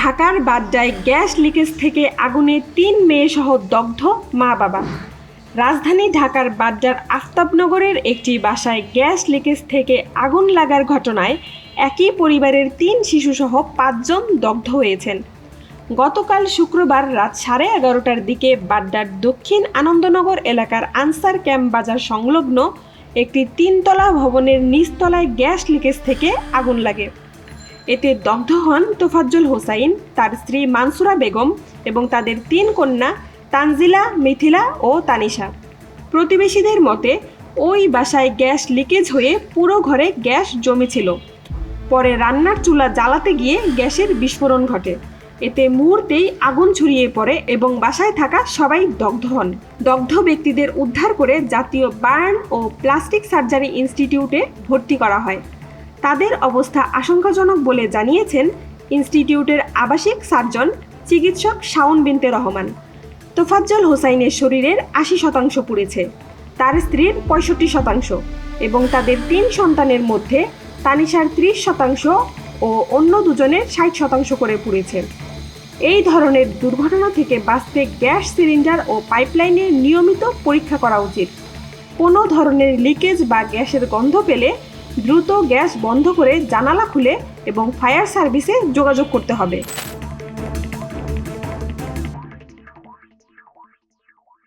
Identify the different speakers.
Speaker 1: ঢাকার বাড্ডায় gas leakage থেকে আগুনে তিন মেয়ে সহ দগ্ধ মা বাবা। রাজধানী ঢাকার বাড্ডার আফতাবনগরের একটি বাসায় গ্যাস লিকেজ থেকে আগুন লাগার ঘটনায় একই পরিবারের তিন শিশুসহ পাঁচজন দগ্ধ হয়েছেন। গতকাল শুক্রবার রাত সাড়ে এগারোটার দিকে বাড্ডার দক্ষিণ আনন্দনগর এলাকার আনসার ক্যাম্প বাজার সংলগ্ন একটি তিনতলা ভবনের নিচতলায় গ্যাস লিকেজ থেকে আগুন লাগে। এতে দগ্ধ হন তোফাজ্জল হোসাইন, তার স্ত্রী মানসুরা বেগম এবং তাদের তিন কন্যা তানজিলা, মিথিলা ও তানিশা। প্রতিবেশীদের মতে, ওই বাসায় গ্যাস লিকেজ হয়ে পুরো ঘরে গ্যাস জমেছিল পরে রান্নার চুলা জ্বালাতে গিয়ে গ্যাসের বিস্ফোরণ ঘটে। এতে মুহূর্তেই আগুন ছড়িয়ে পড়ে এবং বাসায় থাকা সবাই দগ্ধ হন। দগ্ধ ব্যক্তিদের উদ্ধার করে জাতীয় বার্ন ও প্লাস্টিক সার্জারি ইনস্টিটিউটে ভর্তি করা হয়। তাদের অবস্থা আশঙ্কাজনক বলে জানিয়েছেন ইনস্টিটিউটের আবাসিক সার্জন চিকিৎসক শাওন বিনতে রহমান। তোফাজ্জল হোসাইনের শরীরের আশি শতাংশ পুড়েছে, তার স্ত্রীর পঁয়ষট্টি শতাংশ এবং তাদের তিন সন্তানের মধ্যে তানিশার ত্রিশ শতাংশ ও অন্য দুজনের ষাট শতাংশ করে পুড়েছে। এই ধরনের দুর্ঘটনা থেকে বাঁচতে গ্যাস সিলিন্ডার ও পাইপলাইনের নিয়মিত পরীক্ষা করা উচিত। কোনো ধরনের লিকেজ বা গ্যাসের গন্ধ পেলে দ্রুত গ্যাস বন্ধ করে জানালা খুলে এবং ফায়ার সার্ভিসে যোগাযোগ করতে হবে।